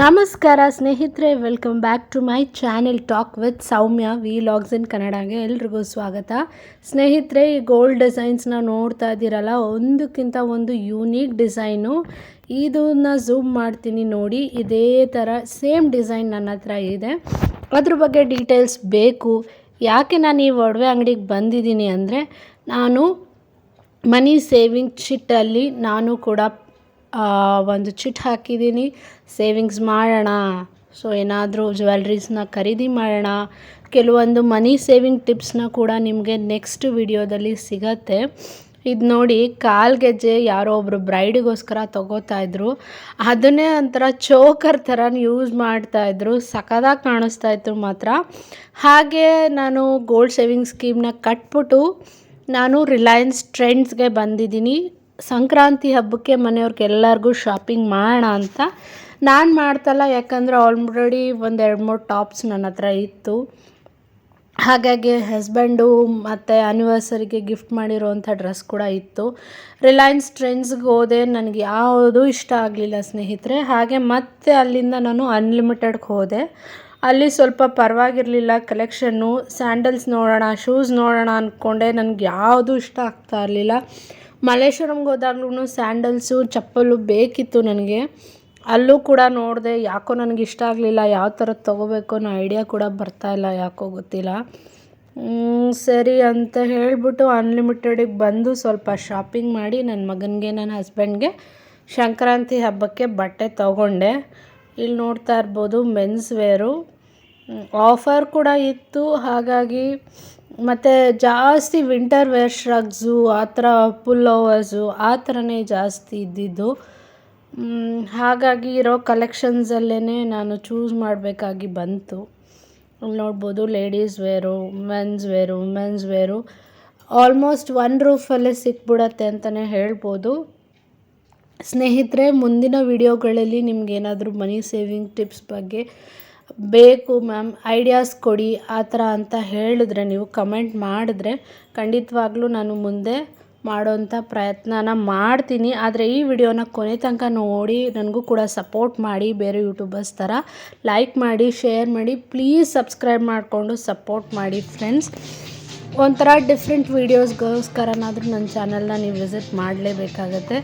ನಮಸ್ಕಾರ ಸ್ನೇಹಿತರೆ welcome back to my channel talk with Soumya vlogs in ಕನ್ನಡಗೆ ಎಲ್ರಿಗೂ ಸ್ವಾಗತ. ಸ್ನೇಹಿತರೆ, ಈ ಗೋಲ್ಡ್ ಡಿಸೈನ್ಸ್ನ ನೋಡ್ತಾ ಇದ್ದೀರಲ್ಲ, ಒಂದಕ್ಕಿಂತ ಒಂದು ಯೂನೀಕ್ ಡಿಸೈನು ಇದನ್ನ ಝೂಮ್ ಮಾಡ್ತೀನಿ ನೋಡಿ, ಇದೇ ಥರ ಸೇಮ್ ಡಿಸೈನ್ ನನ್ನ ಹತ್ರ ಇದೆ. ಅದ್ರ ಬಗ್ಗೆ ಡೀಟೇಲ್ಸ್ ಬೇಕು. ಯಾಕೆ ನಾನು ಈ ಒಡವೆ ಅಂಗಡಿಗೆ ಬಂದಿದ್ದೀನಿ ಅಂದರೆ, ನಾನು ಮನಿ ಸೇವಿಂಗ್ ಚಿಟ್ಟಲ್ಲಿ ನಾನು ಕೂಡ ಒಂದು ಚಿಟ್ ಹಾಕಿದ್ದೀನಿ. ಸೇವಿಂಗ್ಸ್ ಮಾಡೋಣ. ಸೊ ಏನಾದರೂ ಜ್ಯುವೆಲ್ರೀಸ್ನ ಖರೀದಿ ಮಾಡೋಣ. ಕೆಲವೊಂದು ಮನಿ ಸೇವಿಂಗ್ ಟಿಪ್ಸ್ನ ಕೂಡ ನಿಮಗೆ ನೆಕ್ಸ್ಟ್ ವಿಡಿಯೋದಲ್ಲಿ ಸಿಗತ್ತೆ. ಇದು ನೋಡಿ ಕಾಲ್ ಗೆಜ್ಜೆ ಯಾರೋ ಒಬ್ಬರು ಬ್ರೈಡಿಗೋಸ್ಕರ ತಗೋತಾ ಇದ್ರು. ಅದನ್ನೇ ಒಂಥರ ಚೋಕರ್ ಥರ ಯೂಸ್ ಮಾಡ್ತಾಯಿದ್ರು ಸಖತ್ತಾಗಿ ಕಾಣಿಸ್ತಾ ಇತ್ತು ಮಾತ್ರ. ಹಾಗೆ ನಾನು ಗೋಲ್ಡ್ ಸೇವಿಂಗ್ ಸ್ಕೀಮ್ನ ಕಟ್ಬಿಟ್ಟು ನಾನು ರಿಲಯನ್ಸ್ ಟ್ರೆಂಡ್ಸ್ಗೆ ಬಂದಿದ್ದೀನಿ. ಸಂಕ್ರಾಂತಿ ಹಬ್ಬಕ್ಕೆ ಮನೆಯವ್ರಿಗೆ ಎಲ್ಲರಿಗೂ ಶಾಪಿಂಗ್ ಮಾಡೋಣ ಅಂತ ನಾನು ಮಾಡ್ತಲ್ಲ, ಯಾಕಂದರೆ ಆಲ್ರೆಡಿ ಒಂದು ಎರಡು ಮೂರು ಟಾಪ್ಸ್ ನನ್ನ ಹತ್ರ ಇತ್ತು. ಹಾಗಾಗಿ ಹಸ್ಬೆಂಡು ಮತ್ತು ಆ್ಯನಿವರ್ಸರಿಗೆ ಗಿಫ್ಟ್ ಮಾಡಿರೋವಂಥ ಡ್ರೆಸ್ ಕೂಡ ಇತ್ತು. ರಿಲಯನ್ಸ್ ಟ್ರೆಂಡ್ಸ್ಗೆ ಹೋದೆ, ನನಗೆ ಯಾವುದೂ ಇಷ್ಟ ಆಗಲಿಲ್ಲ ಸ್ನೇಹಿತರೆ. ಹಾಗೆ ಮತ್ತೆ ಅಲ್ಲಿಂದ ನಾನು ಅನ್ಲಿಮಿಟೆಡ್ಗೆ ಹೋದೆ. ಅಲ್ಲಿ ಸ್ವಲ್ಪ ಪರವಾಗಿರಲಿಲ್ಲ ಕಲೆಕ್ಷನ್ನು ಸ್ಯಾಂಡಲ್ಸ್ ನೋಡೋಣ ಶೂಸ್ ನೋಡೋಣ ಅಂದ್ಕೊಂಡೆ ನನಗೆ ಯಾವುದೂ ಇಷ್ಟ ಆಗ್ತಾ ಇರಲಿಲ್ಲ. ಮಲ್ಲೇಶ್ವರಂಗೆ ಹೋದಾಗ್ಲೂ ಸ್ಯಾಂಡಲ್ಸು ಚಪ್ಪಲು ಬೇಕಿತ್ತು ನನಗೆ. ಅಲ್ಲೂ ಕೂಡ ನೋಡಿದೆ, ಯಾಕೋ ನನಗೆ ಇಷ್ಟ ಆಗಲಿಲ್ಲ, ಯಾವ ಥರದ್ದು ತೊಗೋಬೇಕು ಅನ್ನೋ ಐಡಿಯಾ ಕೂಡ ಬರ್ತಾ ಇಲ್ಲ, ಯಾಕೋ ಗೊತ್ತಿಲ್ಲ. ಸರಿ ಅಂತ ಹೇಳಿಬಿಟ್ಟು ಅನ್ಲಿಮಿಟೆಡಿಗೆ ಬಂದು ಸ್ವಲ್ಪ ಶಾಪಿಂಗ್ ಮಾಡಿ ನನ್ನ ಮಗನಿಗೆ ನನ್ನ ಹಸ್ಬೆಂಡ್ಗೆ ಸಂಕ್ರಾಂತಿ ಹಬ್ಬಕ್ಕೆ ಬಟ್ಟೆ ತೊಗೊಂಡೆ. ಇಲ್ಲಿ ನೋಡ್ತಾ ಇರ್ಬೋದು ಮೆನ್ಸ್ ವೇರು ಆಫರ್ ಕೂಡ ಇತ್ತು, ಹಾಗಾಗಿ ಮತ್ತು ಜಾಸ್ತಿ ವಿಂಟರ್ ವೇರ್ ಶ್ರಗ್ಸು, ಆ ಥರ ಪುಲ್ ಓವರ್ಸು ಆ ಥರನೇ ಜಾಸ್ತಿ ಇದ್ದಿದ್ದು. ಹಾಗಾಗಿ ಇರೋ ಕಲೆಕ್ಷನ್ಸಲ್ಲೇ ನಾನು ಚೂಸ್ ಮಾಡಬೇಕಾಗಿ ಬಂತು. ನೋಡ್ಬೋದು ladies wear, men's wear women's wear. Almost one ರೂಫಲ್ಲೇ ಸಿಕ್ಬಿಡತ್ತೆ ಅಂತಲೇ ಹೇಳ್ಬೋದು. ಸ್ನೇಹಿತರೆ, ಮುಂದಿನ ವಿಡಿಯೋಗಳಲ್ಲಿ ನಿಮ್ಗೇನಾದರೂ ಮನಿ ಸೇವಿಂಗ್ ಟಿಪ್ಸ್ ಬಗ್ಗೆ ಬೇಕು ಮ್ಯಾಮ್ ಐಡಿಯಾಸ್ ಕೊಡಿ, ಆ ಥರ ಅಂತ ಹೇಳಿದ್ರೆ ನೀವು ಕಮೆಂಟ್ ಮಾಡಿದ್ರೆ ಖಂಡಿತವಾಗ್ಲೂ ನಾನು ಮುಂದೆ ಮಾಡೋವಂಥ ಪ್ರಯತ್ನನ ಮಾಡ್ತೀನಿ. ಆದರೆ ಈ ವಿಡಿಯೋನ ಕೊನೆ ತನಕ ನೋಡಿ, ನನಗೂ ಕೂಡ ಸಪೋರ್ಟ್ ಮಾಡಿ, ಬೇರೆ ಯೂಟ್ಯೂಬರ್ಸ್ ಥರ ಲೈಕ್ ಮಾಡಿ ಶೇರ್ ಮಾಡಿ ಪ್ಲೀಸ್ ಸಬ್ಸ್ಕ್ರೈಬ್ ಮಾಡಿಕೊಂಡು ಸಪೋರ್ಟ್ ಮಾಡಿ ಫ್ರೆಂಡ್ಸ್ ಒಂಥರ ಡಿಫ್ರೆಂಟ್ ವೀಡಿಯೋಸ್ಗೋಸ್ಕರನಾದರೂ ನನ್ನ ಚಾನಲ್ನ ನೀವು ವಿಸಿಟ್ ಮಾಡಲೇಬೇಕಾಗತ್ತೆ.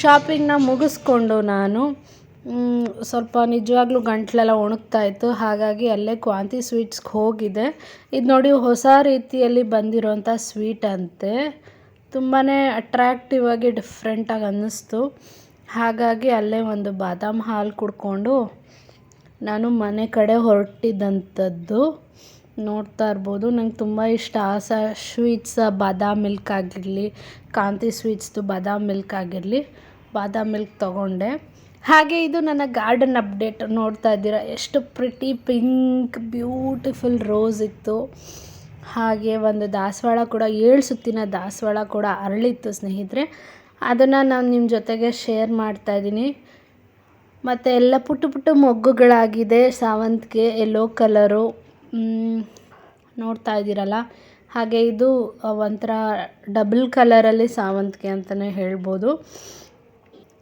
ಶಾಪಿಂಗ್ನ ಮುಗಿಸ್ಕೊಂಡು ನಾನು ಸ್ವಲ್ಪ ನಿಜವಾಗ್ಲೂ ಗಂಟ್ಲೆಲ್ಲ ಒಣಗ್ತಾ ಇತ್ತು. ಹಾಗಾಗಿ ಅಲ್ಲೇ ಕ್ವಾಂತಿ ಸ್ವೀಟ್ಸ್ಗೆ ಹೋಗಿದೆ. ಇದು ನೋಡಿ ಹೊಸ ರೀತಿಯಲ್ಲಿ ಬಂದಿರೋಂಥ ಸ್ವೀಟ್ ಅಂತೆ. ತುಂಬಾ ಅಟ್ರ್ಯಾಕ್ಟಿವ್ ಆಗಿ ಡಿಫ್ರೆಂಟಾಗಿ ಅನ್ನಿಸ್ತು. ಹಾಗಾಗಿ ಅಲ್ಲೇ ಒಂದು ಬಾದಾಮ್ ಹಾಲು ಕುಡ್ಕೊಂಡು ನಾನು ಮನೆ ಕಡೆ ಹೊರಟಿದ್ದಂಥದ್ದು ನೋಡ್ತಾ ಇರ್ಬೋದು. ನಂಗೆ ತುಂಬ ಇಷ್ಟ. ಆಸ ಸ್ವೀಟ್ಸ್ ಬಾದಾಮ್ ಮಿಲ್ಕ್ ಆಗಿರಲಿ ಕಾಂತಿ ಸ್ವೀಟ್ಸ್ದು ಬಾದಾಮ್ ಮಿಲ್ಕ್ ಆಗಿರಲಿ, ಬಾದಾಮ್ ಮಿಲ್ಕ್ ತೊಗೊಂಡೆ. ಹಾಗೆ ಇದು ನನ್ನ ಗಾರ್ಡನ್ ಅಪ್ಡೇಟ್ ನೋಡ್ತಾ ಇದ್ದೀರಾ. ಎಷ್ಟು ಪ್ರಿಟಿ ಪಿಂಕ್ ಬ್ಯೂಟಿಫುಲ್ ರೋಸ್ ಇತ್ತು. ಹಾಗೆ ಒಂದು ದಾಸವಾಳ ಕೂಡ, ಏಳು ಸುತ್ತಿನ ದಾಸವಾಳ ಕೂಡ ಅರಳಿತ್ತು ಸ್ನೇಹಿತರೆ. ಅದನ್ನು ನಾನು ನಿಮ್ಮ ಜೊತೆಗೆ ಶೇರ್ ಮಾಡ್ತಾ ಇದ್ದೀನಿ. ಮತ್ತು ಎಲ್ಲ ಪುಟ್ಟ ಪುಟ್ಟ ಮೊಗ್ಗುಗಳಾಗಿದೆ. ಸಾವಂತಿಗೆ ಎಲ್ಲೋ ಕಲರು ನೋಡ್ತಾ ಇದ್ದೀರಲ್ಲ. ಹಾಗೆ ಇದು ಒಂಥರ ಡಬಲ್ ಕಲರಲ್ಲಿ ಸಾವಂತಿಗೆ ಅಂತಲೇ ಹೇಳ್ಬೋದು.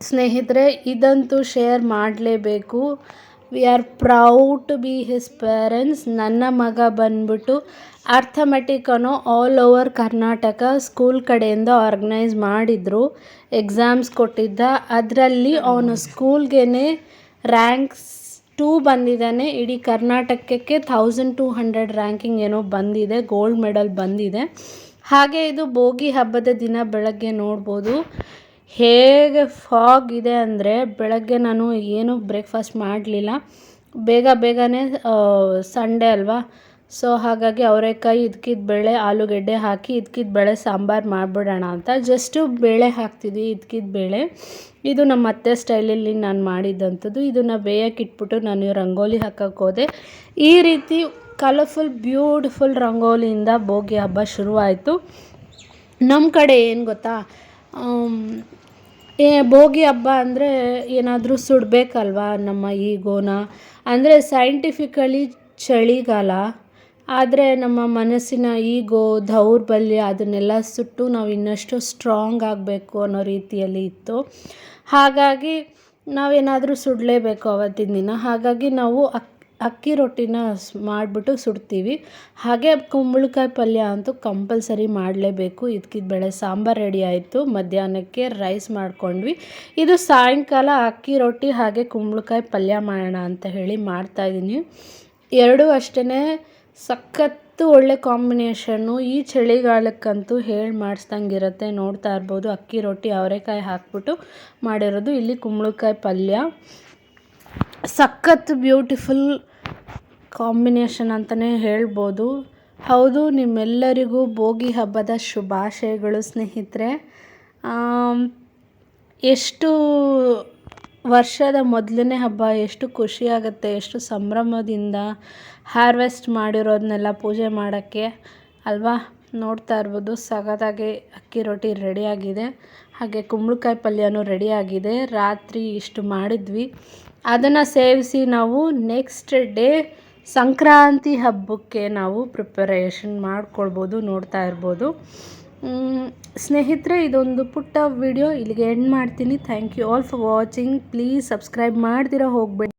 ಸ್ನೇಹಿತರೆ, ಇದಂತೂ ಶೇರ್ ಮಾಡಲೇಬೇಕು. We are proud to be his parents. ನನ್ನ ಮಗ ಬಂದ್ಬಿಟ್ಟು ಅರ್ಥಮೆಟಿಕ್ ಅನ್ನೋ ಆಲ್ ಓವರ್ ಕರ್ನಾಟಕ ಸ್ಕೂಲ್ ಕಡೆಯಿಂದ ಆರ್ಗನೈಸ್ ಮಾಡಿದರು, ಎಕ್ಸಾಮ್ಸ್ ಕೊಟ್ಟಿದ್ದ. ಅದರಲ್ಲಿ ಅವನು ಸ್ಕೂಲ್ಗೆ ರ್ಯಾಂಕ್ಸ್ ಟೂ ಬಂದಿದ್ದಾನೆ. ಇಡೀ ಕರ್ನಾಟಕಕ್ಕೆ ಥೌಸಂಡ್ ಟೂ ಹಂಡ್ರೆಡ್ ರ್ಯಾಂಕಿಂಗ್ ಏನೋ ಬಂದಿದೆ ಗೋಲ್ಡ್ ಮೆಡಲ್ ಬಂದಿದೆ. ಹಾಗೆ ಇದು ಭೋಗಿ ಹಬ್ಬದ ದಿನ ಬೆಳಗ್ಗೆ ನೋಡ್ಬೋದು. ಹೇಗೆ ಫಾಗ್ ಇದೆ ಅಂದರೆ ಬೆಳಗ್ಗೆ ನಾನು ಏನು ಬ್ರೇಕ್ಫಾಸ್ಟ್ ಮಾಡಲಿಲ್ಲ. ಬೇಗ ಬೇಗನೆ ಸಂಡೇ ಅಲ್ವಾ? ಸೊ ಹಾಗಾಗಿ ಅವರೆಕಾಯಿ ಇದಕ್ಕಿದ ಬೇಳೆ, ಆಲೂಗೆಡ್ಡೆ ಹಾಕಿ ಇದಕ್ಕಿದ ಬೇಳೆ, ಸಾಂಬಾರು ಮಾಡಿಬಿಡೋಣ ಅಂತ. ಜಸ್ಟು ಬೇಳೆ ಹಾಕ್ತಿದ್ವಿ ಇದಕ್ಕಿದ ಬೇಳೆ. ಇದು ನಮ್ಮ ಅತ್ತೆ ಸ್ಟೈಲಲ್ಲಿ ನಾನು ಮಾಡಿದ್ದಂಥದ್ದು ಇದನ್ನು ಬೇಯಕ್ಕೆ ಇಟ್ಬಿಟ್ಟು ನಾನು ರಂಗೋಲಿ ಹಾಕಕ್ಕೆ ಹೋದೆ. ಈ ರೀತಿ ಕಲರ್ಫುಲ್ ಬ್ಯೂಟಿಫುಲ್ ರಂಗೋಲಿಯಿಂದ ಭೋಗಿ ಹಬ್ಬ ಶುರುವಾಯಿತು. ನಮ್ಮ ಕಡೆ ಏನು ಗೊತ್ತಾ? ಏ, ಭೋಗಿ ಹಬ್ಬ ಅಂದರೆ ಏನಾದರೂ ಸುಡಬೇಕಲ್ವಾ ನಮ್ಮ ಈಗೋನ? ಅಂದರೆ ಸೈಂಟಿಫಿಕಲಿ ಚಳಿಗಾಲ, ಆದರೆ ನಮ್ಮ ಮನಸ್ಸಿನ ಈಗೋ ದೌರ್ಬಲ್ಯ ಅದನ್ನೆಲ್ಲ ಸುಟ್ಟು ನಾವು ಇನ್ನಷ್ಟು ಸ್ಟ್ರಾಂಗ್ ಆಗಬೇಕು ಅನ್ನೋ ರೀತಿಯಲ್ಲಿ ಇತ್ತು. ಹಾಗಾಗಿ ನಾವೇನಾದರೂ ಸುಡಲೇಬೇಕು ಅವತ್ತಿನ ದಿನ. ಹಾಗಾಗಿ ನಾವು ಅಕ್ಕಿ ರೊಟ್ಟಿನ ಮಾಡಿಬಿಟ್ಟು ಸುಡ್ತೀವಿ. ಹಾಗೆ ಕುಂಬಳಕಾಯಿ ಪಲ್ಯ ಅಂತೂ ಕಂಪಲ್ಸರಿ ಮಾಡಲೇಬೇಕು. ಇದಕ್ಕಿದ ಬೆಳೆ ಸಾಂಬಾರು ರೆಡಿ ಆಯಿತು. ಮಧ್ಯಾಹ್ನಕ್ಕೆ ರೈಸ್ ಮಾಡ್ಕೊಂಡ್ವಿ. ಇದು ಸಾಯಂಕಾಲ ಅಕ್ಕಿ ರೊಟ್ಟಿ ಹಾಗೆ ಕುಂಬಳಕಾಯಿ ಪಲ್ಯ ಮಾಡೋಣ ಅಂತ ಹೇಳಿ ಮಾಡ್ತಾಯಿದ್ದೀನಿ ಎರಡೂ ಅಷ್ಟೇ ಸಖತ್ತು ಒಳ್ಳೆ ಕಾಂಬಿನೇಷನ್ನು ಈ ಚಳಿಗಾಲಕ್ಕಂತೂ ಹೇಳಿ ಮಾಡಿಸ್ದಂಗಿರುತ್ತೆ. ನೋಡ್ತಾ ಇರ್ಬೋದು ಅಕ್ಕಿ ರೊಟ್ಟಿ ಅವರೆಕಾಯಿ ಹಾಕ್ಬಿಟ್ಟು ಮಾಡಿರೋದು. ಇಲ್ಲಿ ಕುಂಬಳಕಾಯಿ ಪಲ್ಯ. ಸಖತ್ತು ಬ್ಯೂಟಿಫುಲ್ ಕಾಂಬಿನೇಷನ್ ಅಂತಲೇ ಹೇಳ್ಬೋದು. ಹೌದು, ನಿಮ್ಮೆಲ್ಲರಿಗೂ ಭೋಗಿ ಹಬ್ಬದ ಶುಭಾಶಯಗಳು ಸ್ನೇಹಿತರೆ. ಎಷ್ಟು ವರ್ಷದ ಮೊದಲನೇ ಹಬ್ಬ, ಎಷ್ಟು ಖುಷಿಯಾಗುತ್ತೆ ಎಷ್ಟು ಸಂಭ್ರಮದಿಂದ ಹಾರ್ವೆಸ್ಟ್ ಮಾಡಿರೋದನ್ನೆಲ್ಲ ಪೂಜೆ ಮಾಡೋಕ್ಕೆ. ಅಲ್ವಾ? ನೋಡ್ತಾ ಇರ್ಬೋದು, ಸಗದಾಗಿ ಅಕ್ಕಿ ರೊಟ್ಟಿ ರೆಡಿಯಾಗಿದೆ. ಹಾಗೆ ಕುಂಬಳಕಾಯಿ ಪಲ್ಯನೂ ರೆಡಿಯಾಗಿದೆ ರಾತ್ರಿ ಇಷ್ಟು ಮಾಡಿದ್ವಿ. ಅದನ್ನು ಸೇವಿಸಿ ನಾವು ನೆಕ್ಸ್ಟ್ ಡೇ ಸಂಕ್ರಾಂತಿ ಹಬ್ಬಕ್ಕೆ ನಾವು ಪ್ರಿಪರೇಷನ್ ಮಾಡ್ಕೊಳ್ಬೋದು, ನೋಡ್ತಾ ಇರ್ಬೋದು. ಸ್ನೇಹಿತರೆ, ಇದೊಂದು ಪುಟ್ಟ ವಿಡಿಯೋ ಇಲ್ಲಿಗೆ ಎಂಡ್ ಮಾಡ್ತೀನಿ. Thank you all for watching please subscribe ಮಾಡ್ದಿರ ಹೋಗ್ಬೇಡಿ.